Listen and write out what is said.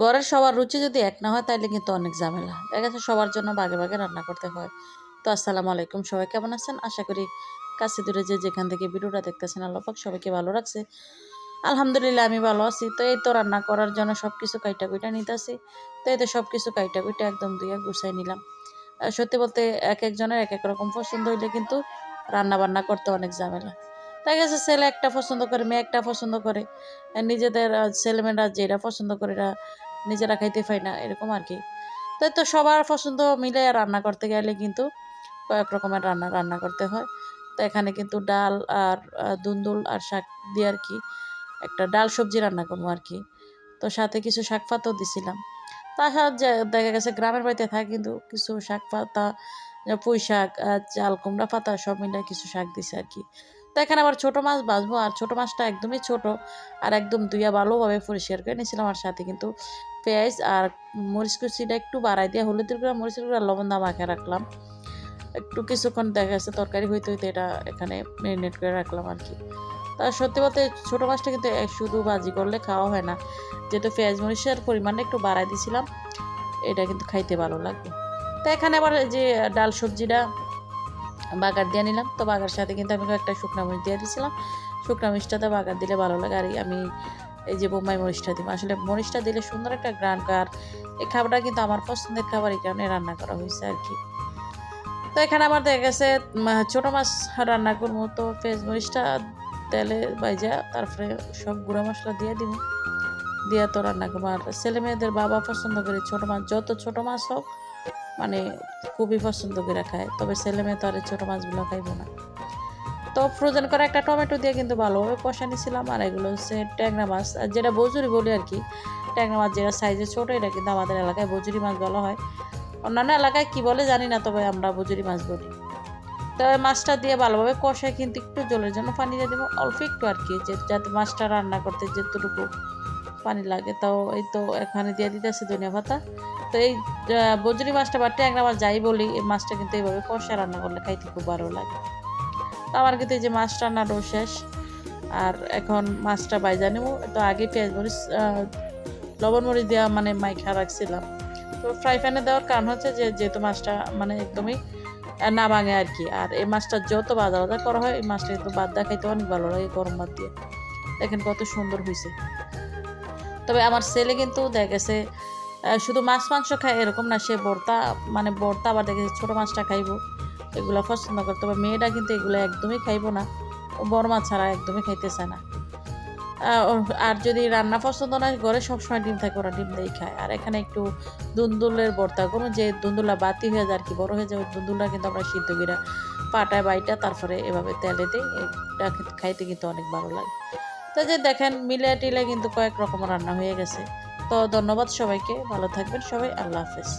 ঘরের সবার রুচি যদি এক না হয় তাহলে কিন্তু অনেক ঝামেলা। দেখা গেছে সবার জন্য বাগে বাগে রান্না করতে হয়। তো আসসালামু আলাইকুম, সবাই কেমন আছেন? আশা করি কাছে দূরে যে যেখান থেকে ভিডিওটা দেখতেছেন, আল্লাহ পাক সবাইকে ভালো রাখছে। আলহামদুলিল্লাহ, আমি ভালো আছি। তো এই তো রান্না করার জন্য সব কিছু কাইটা কুইটা নিতেছি। তো এই তো সব কিছু কাইটা কুইটা একদম দুইয়া গুছাই নিলাম। সত্যি বলতে এক একজনের এক এক রকম পছন্দ হইলে কিন্তু রান্না বান্না করতে অনেক ঝামেলা। দেখা গেছে ছেলে একটা পছন্দ করে, মেয়ে একটা পছন্দ করে। নিজেদের ছেলেমেয়েরা যেটা পছন্দ করে, এরা নিজেরা খাইতে পায় না, এরকম আর কি তো এই তো সবার পছন্দ মিলে রান্না করতে গেলে কিন্তু কয়েক রকমের রান্না রান্না করতে হয়। তো এখানে কিন্তু ডাল আর দুন্দুল আর শাক দিয়ে আর কি একটা ডাল সবজি রান্না করব আর কি তো সাথে কিছু শাক পাতাও দিছিলাম। তাছাড়া দেখা গেছে গ্রামের বাড়িতে থাকে কিন্তু কিছু শাক পাতা পুঁই শাক চাল, কুমড়া পাতা সব মিলে কিছু শাক দিছে আর কি তো এখানে আবার ছোটো মাছ বাঁচবো, আর ছোটো মাছটা একদমই ছোট আর একদম ধুইয়া ভালোভাবে পরিষ্কার করে নিয়েছিলাম আর সাথে কিন্তু পেঁয়াজ আর মরিচ কুচিটা একটু বাড়াই দিয়ে হলুদের গুঁড়া, মরিচের গুঁড়া লবণ দা মাখা রাখলাম। একটু কিছুক্ষণ দেখা যাচ্ছে তরকারি হইতে হইতে এটা এখানে ম্যারিনেট করে রাখলাম আর কি। তা সত্যি বলতে ছোটো মাছটা কিন্তু শুধু ভাজি করলে খাওয়া হয় না, যেহেতু পেঁয়াজ, মরিচের পরিমাণটা একটু বাড়াই দিয়েছিলাম এটা কিন্তু খাইতে ভালো লাগবে। তো এখানে আবার যে ডাল সবজিটা বাগার দিয়ে নিলাম, তো বাগার সাথে কিন্তু আমি একটা শুকনা মরিচ দিয়ে দিয়েছিলাম শুকনা মরিচটাতে বাগার দিলে ভালো লাগে আর আমি এই যে বোম্বাই মরিচটা দিব। আসলে মরিচটা দিলে সুন্দর একটা গ্রান কার। এই খাবারটা কিন্তু আমার পছন্দের খাবার এই কারণে রান্না করা হয়েছে আর কি। তো এখানে আমার দেখা গেছে ছোটো মাছ রান্না করব। তো পেঁয়াজ মরিচটা তেলে বাইজা তারপরে সব গুঁড়া মশলা দিয়ে দিব। দিয়ে তো রান্না করব। আর ছেলে মেয়েদের বাবা পছন্দ করে ছোটো মাছ। যত ছোটো মাছ হোক মানে খুবই পছন্দ করে খায়। তবে ছেলে মেয়ে তো আর ছোটো মাছগুলো খাইবো না। তো ফ্রোজেন করা একটা টমেটো দিয়ে কিন্তু ভালোভাবে কষা নিয়েছিলাম, আর এগুলো হচ্ছে ট্যাংরা মাছ। যেটা বজুরি বলি আর কি, ট্যাংরা মাছ যেটা সাইজে ছোটো, এটা কিন্তু আমাদের এলাকায় বজুরি মাছ বলা হয়। অন্যান্য এলাকায় কি বলে জানি না, তবে আমরা বজুরি মাছ বলি। তো এই মাছটা দিয়ে ভালোভাবে কষায় কিন্তু একটু জলের জন্য পানি দিয়ে দেবো, অল্প একটু আর কি, যে যাতে মাছটা রান্না করতে যেতটুকু পানি লাগে। তাও এই তো এখানে দিয়ে দিতেছে ধনিয়া পাতা। তো এই বজরি মাছটা বা ট্যাংরা মাছ যাই বলি, এই মাছটা কিন্তু এইভাবে কষা রান্না করলে খাইতে খুব ভালো লাগে। আমার কিন্তু যে মাছ রান্নাটাও শেষ। আর এখন মাছটা বাইজা নেব। তো আগে পেঁয়াজ মরিচ লবণ মরিচ দেওয়া মানে মাইখা রাখছিলাম। তো ফ্রাই প্যানে দেওয়ার কারণ হচ্ছে যে, যেহেতু মাছটা মানে একদমই না ভাঙে আর কি। আর এই মাছটা যত বাজা বাজা করা হয়, এই মাছটা কিন্তু বাদ খাইতে অনেক ভালো লাগে গরম ভাত দিয়ে। দেখেন কত সুন্দর হয়েছে তবে আমার ছেলে কিন্তু দেখেছে শুধু মাছ মাংস খায় এরকম না, সে ভর্তা মানে ভর্তা আবার দেখেছে ছোটো মাছটা খাইবো। এগুলো পছন্দ করে তবে মেয়েটা কিন্তু এগুলো একদমই খাইবো না। ও বড় ছাড়া একদমই খাইতে চায় না। আর যদি রান্না পছন্দ না ঘরে সবসময় ডিম থাকে, ওরা ডিম দিয়েই খায়। আর এখানে একটু দুন্দুলের ভর্তা কোনো যে দুন্দুলা বাতি হয়ে যায় আর কি, বড় হয়ে যায়, ওই দুন্দুলটা কিন্তু আমরা সিদ্ধ করে পাটায় বাইটা, তারপরে এভাবে তেলে দিই। এটা খাইতে কিন্তু অনেক ভালো লাগে। তো যে দেখেন, মিলে টিলে কিন্তু কয়েক রকম রান্না হয়ে গেছে। তো ধন্যবাদ সবাইকে। ভালো থাকবেন সবাই। আল্লাহ হাফেজ।